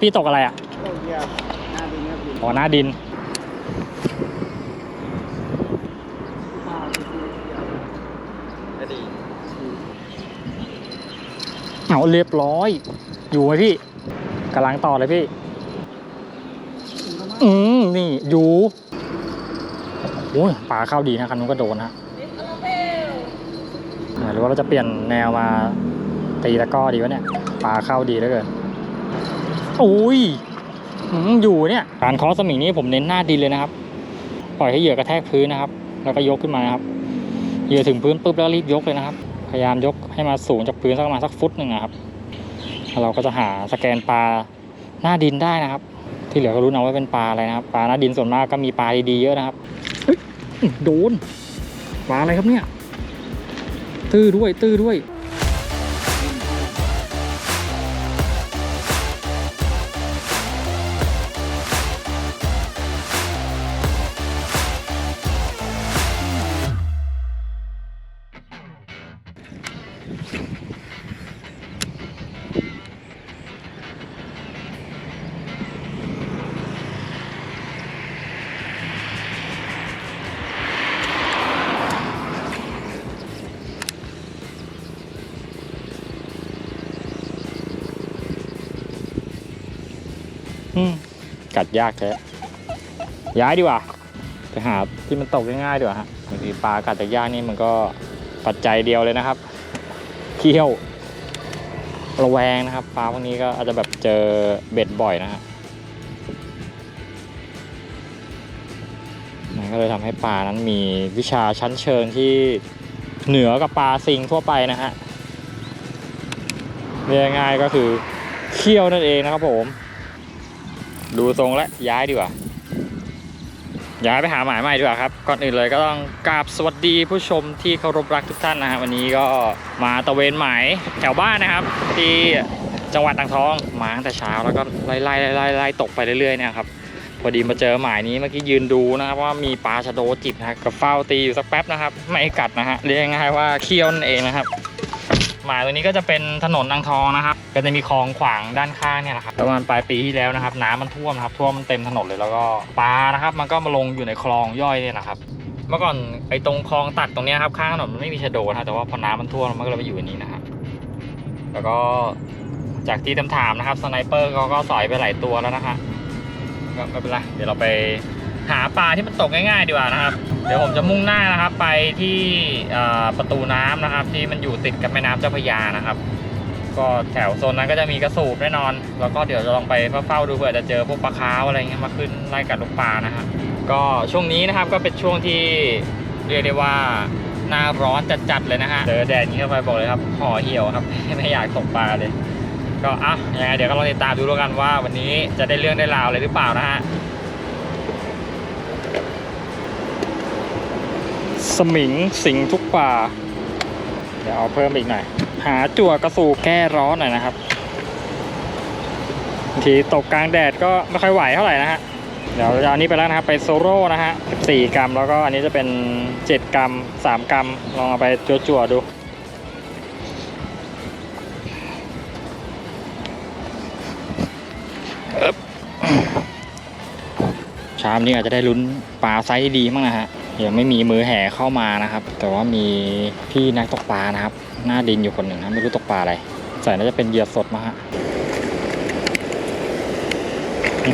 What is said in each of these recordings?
พี่ตกอะไรอะโอ้ยหน้าดินครับดินอ๋อหน้าดินก็ดีเอาเรียบร้อย อยู่ไหมพี่กำลังต่อเลยพี่ อืมนี่ อยู่โอ้ยปลาเข้าดีนะคันนู้นก็โดนนะ หรือว่าเราจะเปลี่ยนแนวมาตีตะกร้อดีวะเนี่ยปลาเข้าดีเหลือเกินโอ้ยอืมอยู่เนี่ยการเคอสมิงนี้ผมเน้นหน้าดินเลยนะครับ ปล่อยให้เหยื่อกระแทกพื้นนะครับ แล้วก็ยกขึ้นมานะครับเหยื่อถึงพื้นปุ๊บแล้วรีบยกเลยนะครับ พยายามยกให้มาสูงจากพื้นสักประมาณสักฟุตหนึ่งนะครับแล้วเราก็จะหาสแกนปลาหน้าดินได้นะครับ ที่เหลือก็รู้นะว่าเป็นปลาอะไรนะครับปลาหน้าดินส่วนมากก็มีปลาดีๆเยอะนะครับเฮ้ยโดนปลาอะไรครับเนี่ย ตื้อด้วยตื้อด้วย กัดยากแท้ย้ายดีกว่าไปหาที่มันตกง่ายๆดีกว่าฮะบางทีปลากัดแต่ยากนี่มันก็ปัจจัยเดียวเลยนะครับเขี้ยวระแวงนะครับปลาพวกนี้ก็อาจจะแบบเจอเบ็ดบ่อยนะฮะมันก็เลยทำให้ปลานั้นมีวิชาชั้นเชิงที่เหนือกับปลาซิงทั่วไปนะฮะเรียกง่ายก็คือเขี้ยวนั่นเองนะครับผม ดูทรงแล้วย้ายดีกว่า ย้ายไปหาหมายใหม่ดีกว่าครับ ก่อนอื่นเลยก็ต้องกราบสวัสดีผู้ชมที่เคารพรักทุกท่านนะฮะวันนี้ก็มาตะเวนหมายแถวบ้านนะครับ ที่จังหวัดอ่างทองมาตั้งแต่เช้าแล้วก็ไล่ไล่ไล่ไล่ไล่ตกไปเรื่อยๆนะครับพอดีมาเจอหมายนี้เมื่อกี้ยืนดูนะครับว่ามีปลาชะโดจิบนะกับเฝ้าตีอยู่สักแป๊บนะครับ ไม่กัดนะฮะเรียกง่ายว่าเคี้ยวนั่นเองนะครับ หมายตัวนี้ก็จะเป็นถนนอ่างทองนะครับ ก็จะมีคลองขวางด้านข้างเนี่ยนะครับประมาณปลายปีที่แล้วนะครับ น้ำมันท่วมครับท่วมเต็มถนนเลยแล้วก็ปลานะครับ มันก็มาลงอยู่ในคลองย่อยเนี่ยนะครับ เมื่อก่อนไอ้ตรงคลองตัดตรงนี้ครับข้างถนนมันไม่มีชะโดนะแต่ว่าพอน้ำมันท่วมมันก็เลยมาอยู่อันนี้นะครับ แล้วก็จากที่ถามนะครับสไนเปอร์เขาก็สอยไปหลายตัวแล้วนะฮะก็ไม่เป็นไรเดี๋ยวเราไป หาปลาที่มันตกง่ายๆดีกว่านะครับ เดี๋ยวผมจะมุ่งหน้านะครับ ไปที่ประตูน้ำนะครับ ที่มันอยู่ติดกับแม่น้ำเจ้าพระยานะครับ ก็แถวโซนนั้นก็จะมีกระสูบแน่นอน แล้วก็เดี๋ยวจะลองไปเฝ้าดูเผื่อจะเจอพวกปลาคาวอะไรเงี้ยมาขึ้นไล่กัดลูกปลานะฮะก็ช่วงนี้นะครับก็เป็นช่วงที่เรียกได้ว่าหน้าร้อนจัดๆเลยนะฮะเจอแดดอย่างนี้เข้าไปบอกเลยครับห่อเหี่ยวครับไม่อยากตกปลาเลย ก็อะยังไงเดี๋ยวก็ลองติดตามดูแล้วกันว่า วันนี้จะได้เรื่องได้ราวอะไรหรือเปล่านะฮะ สมิงสิงทุกป่า เดี๋ยวเอาเพิ่มอีกหน่อย หาจั่วกระสูแก้ร้อนหน่อยนะครับบางทีตกกลางแดดก็ไม่ค่อยไหวเท่าไหร่นะฮะ เดี๋ยวเอาอันนี้ไปแล้วนะครับไปโซโล่นะฮะ14 กรัม แล้วก็อันนี้จะเป็น 7 กรัม 3 กรัม ลองเอาไปจั่วๆดูชามนี้อาจจะได้ลุ้นปลาไซส์ดีมั้งนะฮะ ยังไม่มีมือแห่เข้ามานะครับ แต่ว่ามีพี่นักตกปลานะครับ หน้าดินอยู่คนหนึ่งนะไม่รู้ตกปลาอะไร ใส่น่าจะเป็นเหยื่อสดมาฮะ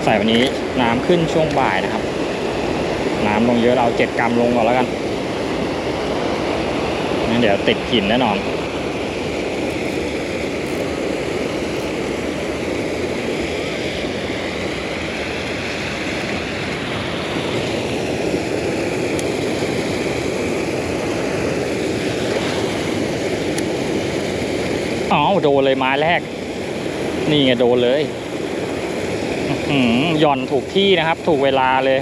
ใส่วันนี้น้ำขึ้นช่วงบ่ายนะครับ น้ำลงเยอะเราเจ็ดกรัมลงก่อนแล้วกันงั้นเดี๋ยวติดหินแน่นอน โดนเลยไม้แรก นี่ไงโดนเลยหือหย่อนถูกที่นะครับ ถูกเวลาเลย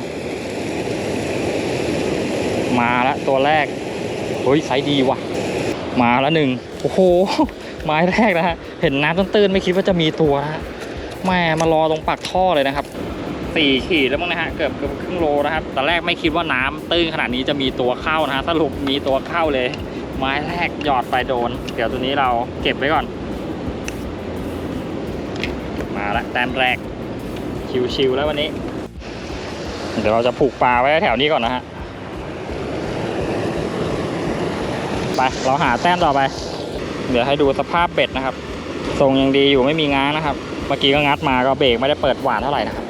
มาแล้วตัวแรกเฮ้ยไซส์ดีว่ะ มาแล้วหนึ่งโอ้โหไม้แรกนะฮะเห็นน้ำตื้นๆไม่คิดว่าจะมีตัวนะฮะแม่มารอตรงปากท่อเลยนะครับสี่ขีดแล้วมั้งนะฮะเกือบเกือบครึ่งโลนะครับตอนแรกไม่คิดว่าน้ำตื้นขนาดนี้จะมีตัวเข้านะฮะสรุปมีตัวเข้าเลย ไม้แรกหยอดไปโดน เดี๋ยวตัวนี้เราเก็บไว้ก่อน ละแต้มแรก ชิวๆแล้ววันนี้ เดี๋ยวเราจะผูกปลาไว้แถวนี้ก่อนนะฮะ ไป เราหาแต้มต่อไป เดี๋ยวให้ดูสภาพเบ็ดนะครับ ทรงยังดีอยู่ไม่มีง้างนะครับ เมื่อกี้ก็งัดมาก็เบรกไม่ได้เปิดหวานเท่าไหร่นะครับ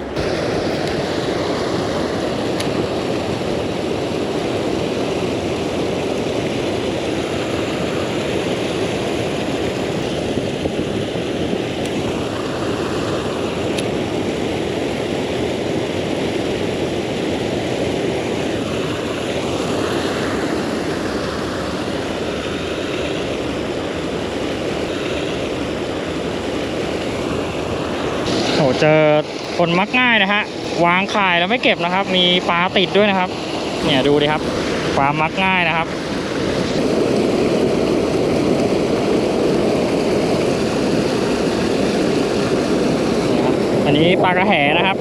โหเจอ คนมักง่ายนะฮะวางข่ายแล้วไม่เก็บนะครับ มีปลาติดด้วยนะครับ เนี่ยดูดิครับความมักง่ายนะครับอันนี้ปลากระแหนะครับ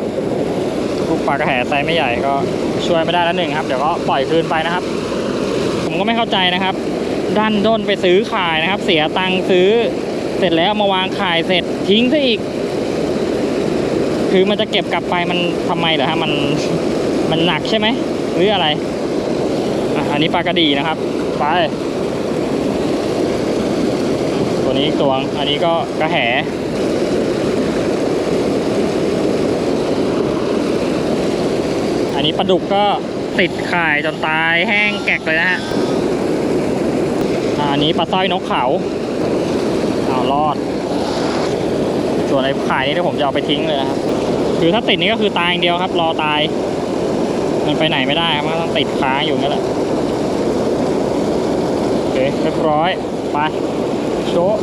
ลูกปลากระแหไซส์ไม่ใหญ่ก็ช่วยไม่ได้แล้วหนึ่งครับ เดี๋ยวก็ปล่อยคืนไปนะครับ ผมก็ไม่เข้าใจนะครับ ดันด้นไปซื้อขายนะครับ เสียตังค์ซื้อ เสร็จแล้วมาวางขายเสร็จทิ้งซะอีก คือมันจะเก็บกลับไปมันทำไมเหรอฮะมันมันหนักใช่ไหมหรืออะไรอันนี้ปลากระดีนะครับไปตัวนี้ตัวงอันนี้ก็กระแหอันนี้ปลาดุกก็ติดข่ายจนตายแห้งแกกเลยนะฮะอันนี้ปลาสร้อยนกเขาเอารอด ส่วนไอ้ข่ายนี้เดี๋ยวผมจะเอาไปทิ้งเลยนะครับ คือถ้าติดนี่ก็คือตายอย่างเดียวครับ รอตาย มันไปไหนไม่ได้ครับมันต้องติดค้างอยู่นั่นแหละโอเคเรียบร้อยไปโชว์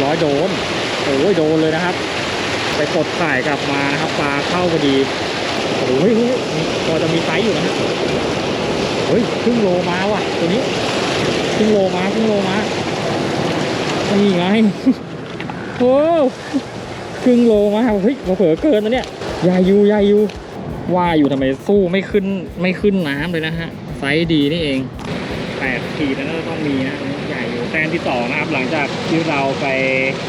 เอยบร้อยโดนโอ้ยโดนเลยนะครับ ไปกดข่ายกลับมานะครับปลาเข้าพอดีโอ้ยพอจะมีไซส์อยู่นะฮะเฮ้ยครึ่งโลมาว่ะตัวนี้ครึ่งโลมาครึ่งโลมานี่ไงโอ้ครึ่งโลมาเฮ้ยเผลอเกินนะเนี่ยใหญ่อยู่ใหญ่อยู่ว่าอยู่ทำไมสู้ไม่ขึ้นไม่ขึ้นน้ำเลยนะฮะไซส์ดีนี่เองแปดขีดแล้น่าจะต้องมีนะ ใหญ่อยู่แต้มที่สอนะครับ หลังจากที่เราไป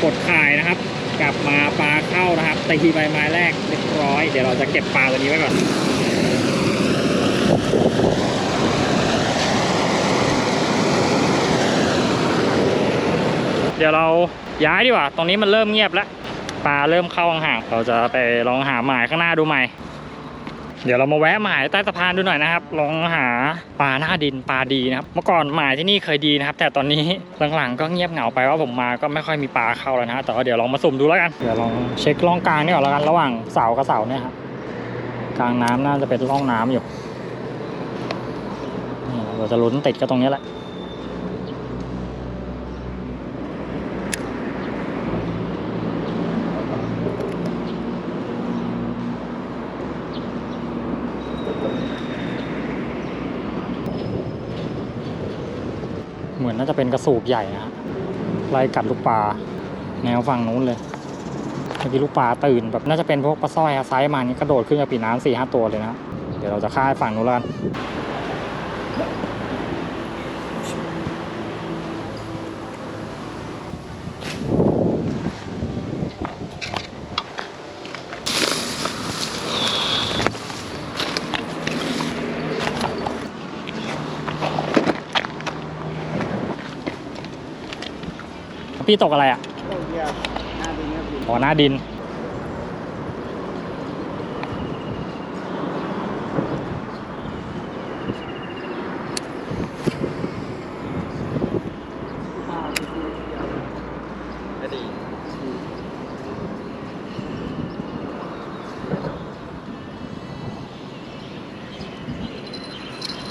กดข่ายนะครับ กลับมาปลาเข้านะครับตีใบไม้แรกเรียบร้อย เดี๋ยวเราจะเก็บปลาตัวนี้ไว้ก่อนเดี๋ยวเราย้ายดีกว่า ตรงนี้มันเริ่มเงียบแล้ว ปลาเริ่มเข้าห่าง เราจะไปลองหาหมายข้างหน้าดูใหม่ เดี๋ยวเรามาแวะหมายใต้สะพานดูหน่อยนะครับ ลองหาปลาหน้าดินปลาดีนะครับ เมื่อก่อนหมายที่นี่เคยดีนะครับ แต่ตอนนี้หลังๆ ก็เงียบเหงาไปว่าผมมาก็ไม่ค่อยมีปลาเข้าแล้วนะแต่ว่าเดี๋ยวลองมาสุ่มดูแล้วกัน เดี๋ยวลองเช็คร่องกลางนี่ก่อนแล้วกันระหว่างเสากับเสาเนี่ยครับกลางน้ำน่าจะเป็นร่องน้ำอยู่เราจะลุ้นติดก็ตรงนี้แหละ น่าจะเป็นกระสูบใหญ่นะฮะไล่กัดลูกปลาแนวฝั่งนู้นเลยเมื่อกี้ลูกปลาตื่นแบบน่าจะเป็นพวกปลาสร้อยอะไซส์มันี้กระโดดขึ้นจากปีน้ำสี่ห้าตัวเลยนะ เดี๋ยวเราจะฆ่าฝั่งนู้นแล้วกัน พี่ตกอะไรอะโอ้เดียวหน้าดินครับพี่อ๋อหน้าดินกระดี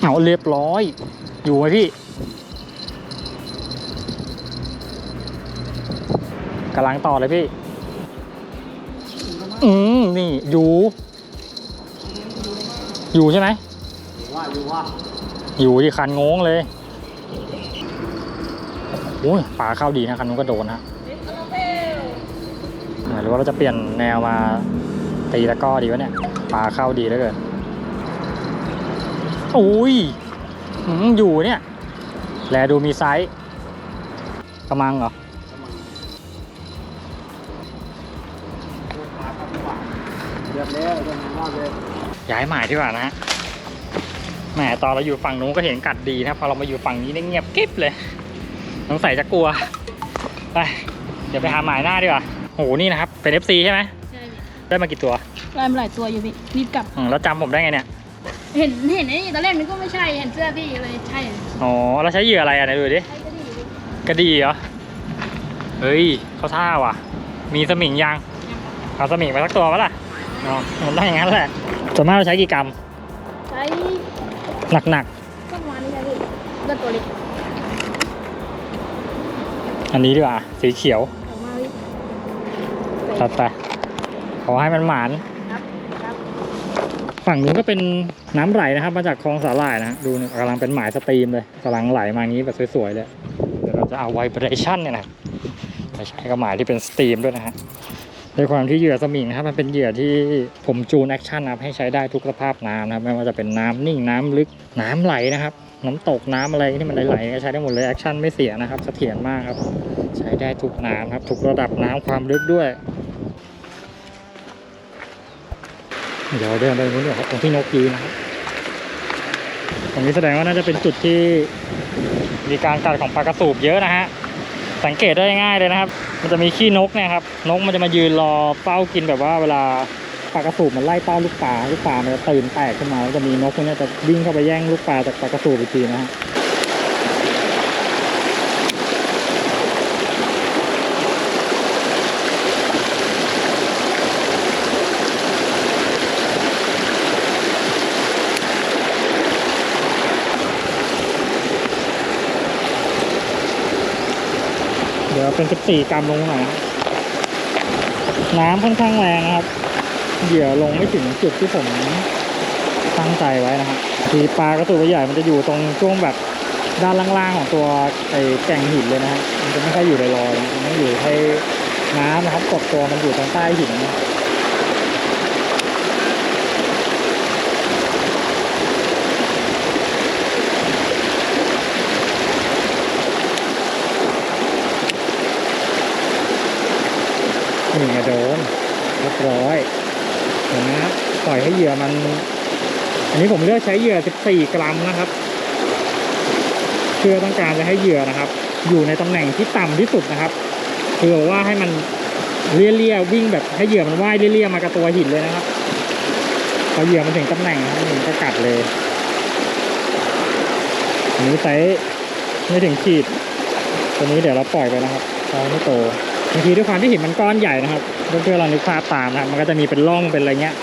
เอาเรียบร้อย อยู่ไหมพี่ กำลังต่อเลยพี่ อืมนี่อยู่ อยู่ใช่ไหมอยู่ว่าอยู่ว่าอยู่ที่คันงงเลยโอ้ยปลาเข้าดีนะคันนู้นก็โดนนะอ่าหรือว่าเราจะเปลี่ยนแนวมาตีตะกร้อดีวะเนี่ยปลาเข้าดีแล้วเกินโอ้ยอืมอยู่เนี่ย แลดูมีไซส์กระมังเหรอ เรียบแล้วเรียบร้อยเลยย้ายหมายดีกว่านะฮะแหมตอนเราอยู่ฝั่งนู้นก็เห็นกัดดีนะพอเรามาอยู่ฝั่งนี้เนี่ยเงียบกิ๊บเลยสงสัยจะกลัวไปเดี๋ยวไปหาหมายหน้าดีกว่าโหนี่นะครับเป็น FC ใช่ไหมใช่ได้มากี่ตัวไล่มาหลายตัวอยู่พี่รีบกลับอืมแล้วจำผมได้ไงเนี่ย เห็นเห็นไอ้นี่ตอนแรกนึกว่าไม่ใช่เห็นเสื้อพี่เลยใช่อ๋อแล้วใช้เหยื่ออะไรอะไหนดูดิใช่ก็ดีพี่กระดีเหรอเฮ้ยเขาท่าว่ะ มีสมิงยังเอาสมิงไปสักตัวปะล่ะ เนาะมันต้องอย่างนั้นแหละส่วนมากเราใช้กี่กรัมใช้หนักก็ประมาณนี้นะพี่ก็ตัวเล็กๆอันนี้ดีกว่า สีเขียวออกมาพี่ตัดไปขอให้มันหมานครับครับฝั่งนู้นก็เป็นน้ำไหลนะครับ มาจากคลองสาหร่ายนะฮะดูนี่กำลังเป็นหมายสตรีมเลยกำลังไหลมาอย่างนี้แบบสวยๆเลยเดี๋ยวเราจะเอาไวเบรชั่นเนี่ยนะไปใช้กับหมายที่เป็นสตรีมด้วยนะฮะ ด้วยความที่เหยื่อสมิงนะครับมันเป็นเหยื่อที่ผมจูนแอคชั่นนะครับให้ใช้ได้ทุกสภาพน้ำนะครับไม่ว่าจะเป็นน้ำนิ่งน้ำลึกน้ำไหลนะครับ น้ำตกน้ำอะไรที่มันไหลๆก็ใช้ได้หมดเลยแอคชั่นไม่เสียนะครับเสถียรมากครับ ใช้ได้ทุกน้ำครับทุกระดับน้ำความลึกด้วย เดี๋ยวเดินไปนู้นเดี๋ยวครับตรงที่นกยืนนะครับตรงนี้แสดงว่าน่าจะเป็นจุดที่มีการกัดของปลากระสูบเยอะนะฮะสังเกตได้ง่ายเลยนะครับ มันจะมีขี้นกเนี่ยครับ นกมันจะมายืนรอเป้ากินแบบว่าเวลาปลากระสูบมันไล่เป้าลูกปลาลูกปลามันจะตื่นแตกขึ้นมาแล้วจะมีนกพวกนี้จะวิ่งเข้าไปแย่งลูกปลาจากปลากระสูบอีกทีนะฮะ เดี๋ยวเป็น 14 กรัมลงหน่อยนะครับน้ำค่อนข้างแรงนะครับ เหยื่อลงไม่ถึงจุดที่ผมตั้งใจไว้นะครับทีปลากระสุนใหญ่มันจะอยู่ตรงช่วงแบบด้านล่างๆของตัวไอ้แก่งหินเลยนะฮะมันจะไม่ค่อยอยู่ลอยๆมันต้องอยู่ให้น้ำนะครับกดตัวมันอยู่ตรงใต้หินนะ นี่ไงโดนเรียบร้อยเห็นไหมฮะปล่อยให้เหยื่อมัน อันนี้ผมเลือกใช้เหยื่อ 14 กรัมนะครับ เพื่อต้องการจะให้เหยื่อนะครับ อยู่ในตำแหน่งที่ต่ำที่สุดนะครับคือว่าให้มันเลี่ยๆวิ่งแบบให้เหยื่อมันว่ายเลี่ยๆมากับตัวหินเลยนะครับพอเหยื่อมันถึงตำแหน่งนะมันก็กัดเลยอันนี้ไซส์ไม่ถึงขีดตัวนี้เดี๋ยวเราปล่อยไปนะครับเขาไม่โต บางทีด้วยความที่หินมันก้อนใหญ่นะครับเพื่อนๆเรานึกภาพตามนะครับมันก็จะมีเป็นร่องเป็นอะไรเงี้ย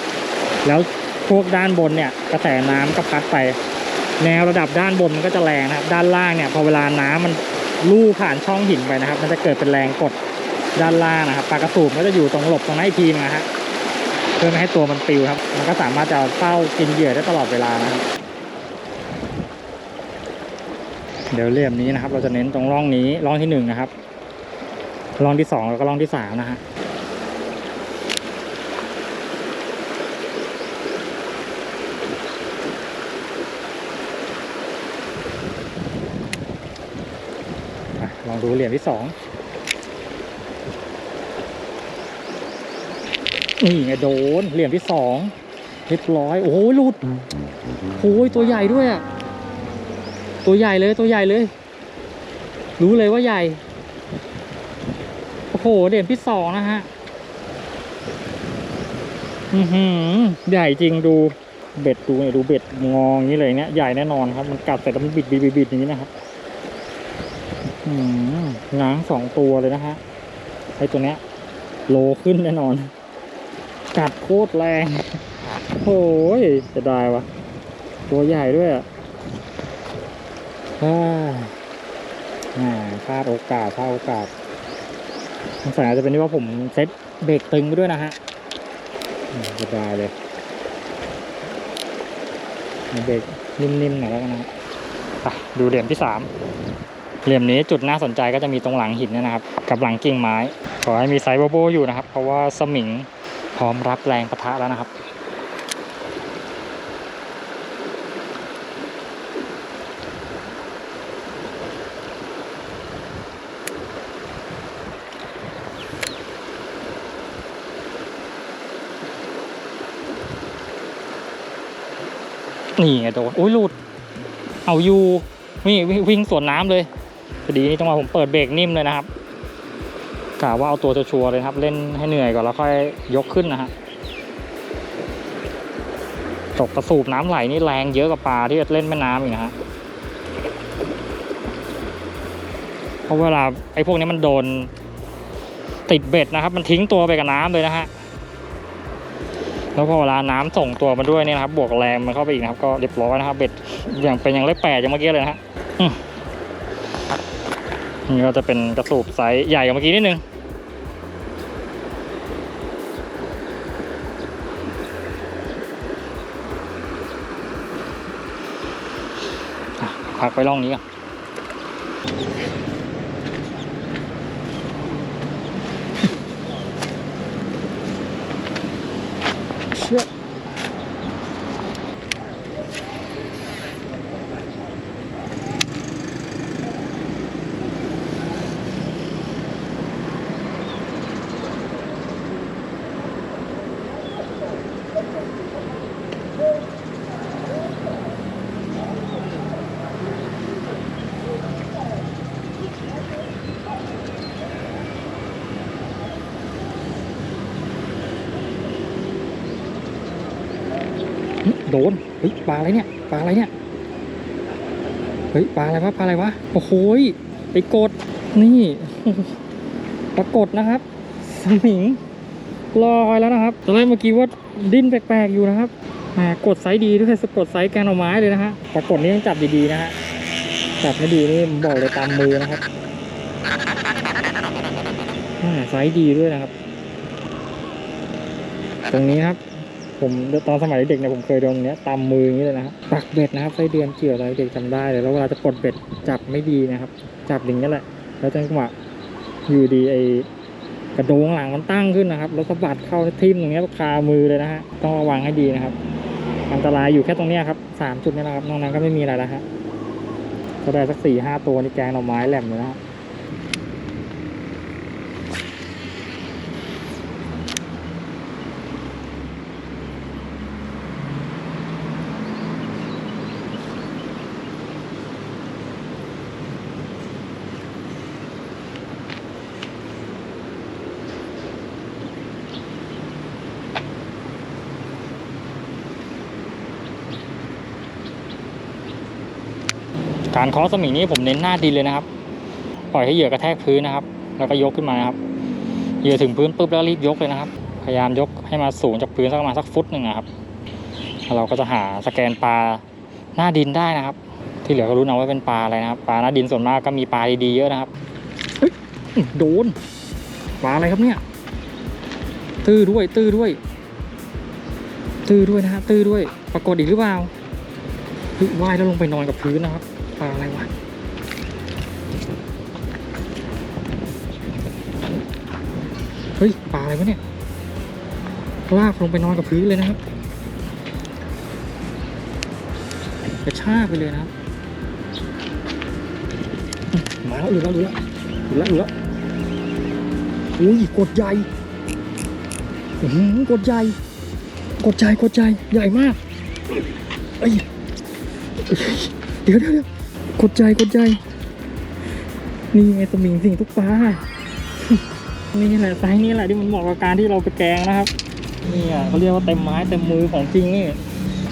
แล้วพวกด้านบนเนี่ยกระแสน้ำก็พัดไป แนวระดับด้านบนมันก็จะแรงนะครับ ด้านล่างเนี่ยพอเวลาน้ำมันลู่ผ่านช่องหินไปนะครับ มันจะเกิดเป็นแรงกดด้านล่างนะครับปลากระสูบก็จะอยู่ตรงหลบตรงนั้นอีกทีนึงนะฮะเพื่อไม่ให้ตัวมันปิวครับ มันก็สามารถจะเฝ้ากินเหยื่อได้ตลอดเวลานะครับเดี๋ยวเหลี่ยมนี้นะครับ เราจะเน้นตรงร่องนี้ร่องที่หนึ่งนะครับ ร่องที่สองแล้วก็ร่องที่สามนะฮะลองดูเหรียญที่สองนี่ไงโดนเหรียญที่สองเรียบร้อย โอ้โหหลุดโอ้ยตัวใหญ่ด้วยอะ ตัวใหญ่เลยตัวใหญ่เลย รู้เลยว่าใหญ่ อ้โหเหรียญที่สองนะฮะอือหือใหญ่จริงดูเบ็ดดูเนี่ยดูเบ็ดงออย่างนี้เลยเนี่ยใหญ่แน่นอนครับ มันกัดเสร็จแล้วมันบิดบิดบิดบิดอย่างนี้นะครับอืมง้างสองตัวเลยนะฮะไอตัวเนี้ย โลขึ้นแน่นอน กัดโคตรแรงโอ้ยจะได้วะตัวใหญ่ด้วยอะฮ่าอ่าพลาดโอกาสพลาดโอกาส สงสัยอาจจะเป็นที่ว่าผมเซ็ตเบรกตึงไปด้วยนะฮะสบายเลยมาเบรกนิ่มๆหน่อยแล้วกันนะไปดูเหลี่ยมที่สามเหลี่ยมนี้จุดน่าสนใจก็จะมีตรงหลังหินนยนะครับ กับหลังกิ่งไม้ ขอให้มีไซส์โบโบอยู่นะครับ เพราะว่าสมิงพร้อมรับแรงปะทะแล้วนะครับ นี่ไงโดนโอ้ยหลุดเอาอยู่นี่วิ่งสวนน้ำเลยพอดีนี่จังหวะผมเปิดเบรกนิ่มเลยนะครับกะว่าเอาตัวชัวร์เลยครับ เล่นให้เหนื่อยก่อนแล้วค่อยยกขึ้นนะฮะตกกระสูบน้ำไหลนี่แรงเยอะกว่าปลาที่เล่นแม่น้ำอีกนะฮะเพราะเวลาไอ้พวกนี้มันโดนติดเบ็ดนะครับ มันทิ้งตัวไปกับน้ำเลยนะฮะ แล้วพอเวลาน้ำส่งตัวมาด้วยเนี่ยนะครับ บวกแรงมันเข้าไปอีกนะครับ ก็เรียบร้อยนะครับ เบ็ดอย่างเป็นอย่างเลขแปดอย่างเมื่อกี้เลยนะฮะนี่ก็จะเป็นกระสูบไซส์ใหญ่กว่าเมื่อกี้นิดนึงพักไปล่องนี้ก่อน เโดนเฮ้ยปลาอะไรเนี่ยปลาอะไรเนี่ยเฮ้ยปลาอะไรวะปลาอะไรวะโอ้โหไอ้กดนี่ปรากฏนะครับ สมิงลอยแล้วนะครับตอนแรกเมื่อกี้ว่าดิ้นแปลกๆอยู่นะครับแหมกดไซส์ดีด้วยสะกดไซส์แกนเอาไม้เลยนะฮะปรากฏนี้ต้องจับดีๆนะฮะจับไม่ดีนี่บอกเลยตามมือนะครับแหมไซส์ดีด้วยนะครับ ตรงนี้ครับ ผมตอนสมัยเด็กเนี่ยผมเคยโดนเนี้ยตามมืออย่างนี้เลยนะครับปักเบ็ดนะครับไส้เดือนเกี่ยวอะไรเด็กจำได้เลยแล้วเวลาจะปลดเบ็ดจับไม่ดีนะครับ จับอย่างนี้ยแหละ แล้วจังหวะอยู่ดีไอกระโดงหลังมันตั้งขึ้นนะครับ แล้วสะบัดเข้าทิ่มตรงเนี้ยคามือเลยนะฮะต้องระวังให้ดีนะครับอันตรายอยู่แค่ตรงเนี้ยครับสามจุดนี้นะครับนอกนั้นก็ไม่มีอะไรแล้วฮะก็ได้สักสี่ห้าตัวนี่แกงหน่อไม้แหลมเลยนะฮะ การเคาะสมิงนี้ผมเน้นหน้าดินเลยนะครับ ปล่อยให้เหยื่อกระแทกพื้นนะครับ แล้วก็ยกขึ้นมานะครับ เหยื่อถึงพื้นปุ๊บแล้วรีบยกเลยนะครับ พยายามยกให้มาสูงจากพื้นสักประมาณสักฟุตหนึ่งนะครับแล้วเราก็จะหาสแกนปลาหน้าดินได้นะครับ ที่เหลือก็รู้นะว่าเป็นปลาอะไรนะครับ ปลาหน้าดินส่วนมากก็มีปลาดีๆเยอะนะครับเฮ้ยโดน ปลาอะไรครับเนี่ย ตื้อด้วย ตื้อด้วย ตื้อด้วยนะฮะตื้อด้วย ปรากฏอีกหรือเปล่าว่ายแล้วลงไปนอนกับพื้นนะครับ ปลาอะไรวะเฮ้ยปลาอะไรวะเนี่ยลากลงไปนอนกับพื้นเลยนะครับกระชากไปเลยนะครับมาแล้วหรือแล้วหรือแล้วหรือแล้วหรือแล้วอุ้ยกดใหญ่อื้อหือกดใหญ่กดใหญ่กดใหญ่ใหญ่มากเอ้ยเดี๋ยวเดี๋ยวเดี๋ยว กดใจกดใจ นี่ไงสมิงสิ่งทุกปลานี่แหละไซส์นี้แหละที่มันเหมาะกับการที่เราไปแกงนะครับนี่อะเขาเรียกว่าเต็มไม้เต็มมือของจริงนี่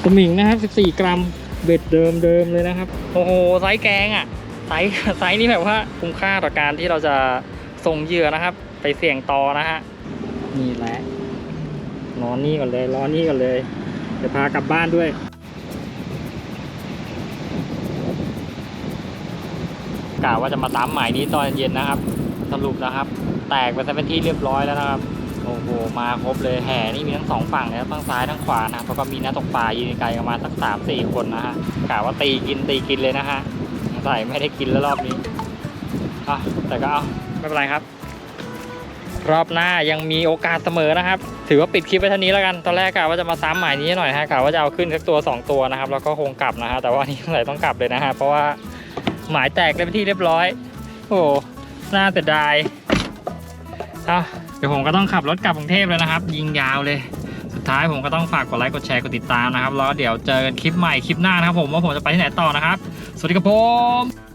สมิงนะครับ14 กรัมเบ็ดเดิมเดิมเลยนะครับ โอ้โหไซส์แกงอะไซส์ไซส์นี้แบบว่าคุ้มค่าต่อการที่เราจะส่งเหยื่อนะครับ ไปเสี่ยงต่อนะฮะนี่แหละนอนนี่ก่อนเลยรอนี่ก่อนเลยเดี๋ยวพากลับบ้านด้วย กะว่าจะมาตามหมายนี้ตอนเย็นนะครับ สรุปนะครับ แตกไปซะเป็นที่เรียบร้อยแล้วนะครับโอ้โหมาครบเลยแห่นี่มีทั้งสองฝั่งเลยทั้งซ้ายทั้งขวานะแล้วก็มีนักตกปลายืนไกลประมาณสักสามสี่คนนะฮะกะว่าตีกินตีกินเลยนะฮะสงสัยไม่ได้กินแล้วรอบนี้อะแต่ก็เอาไม่เป็นไรครับ รอบหน้ายังมีโอกาสเสมอนะครับ ถือว่าปิดคลิปไปเท่านี้แล้วกันตอนแรกกะว่าจะมาซ้ำหมายนี้หน่อยฮะกะว่าจะเอาขึ้นสักตัวสองตัวนะครับ แล้วก็คงกลับนะฮะแต่ว่านี่เมื่อไหร่ต้องกลับเลยนะฮะเพราะว่า หมายแตกเรียที่เรียบร้อย โอ้น่าเสียดายเอาเดี๋ยวผมก็ต้องขับรถกลับกรุงเทพแล้วนะครับ ยิงยาวเลย สุดท้ายผมก็ต้องฝากกดไลค์กดแชร์กดติดตามนะครับแล้วเดี๋ยวเจอกันคลิปใหม่คลิปหน้านะครับผมว่าผมจะไปที่ไหนต่อนะครับ สวัสดีครับผม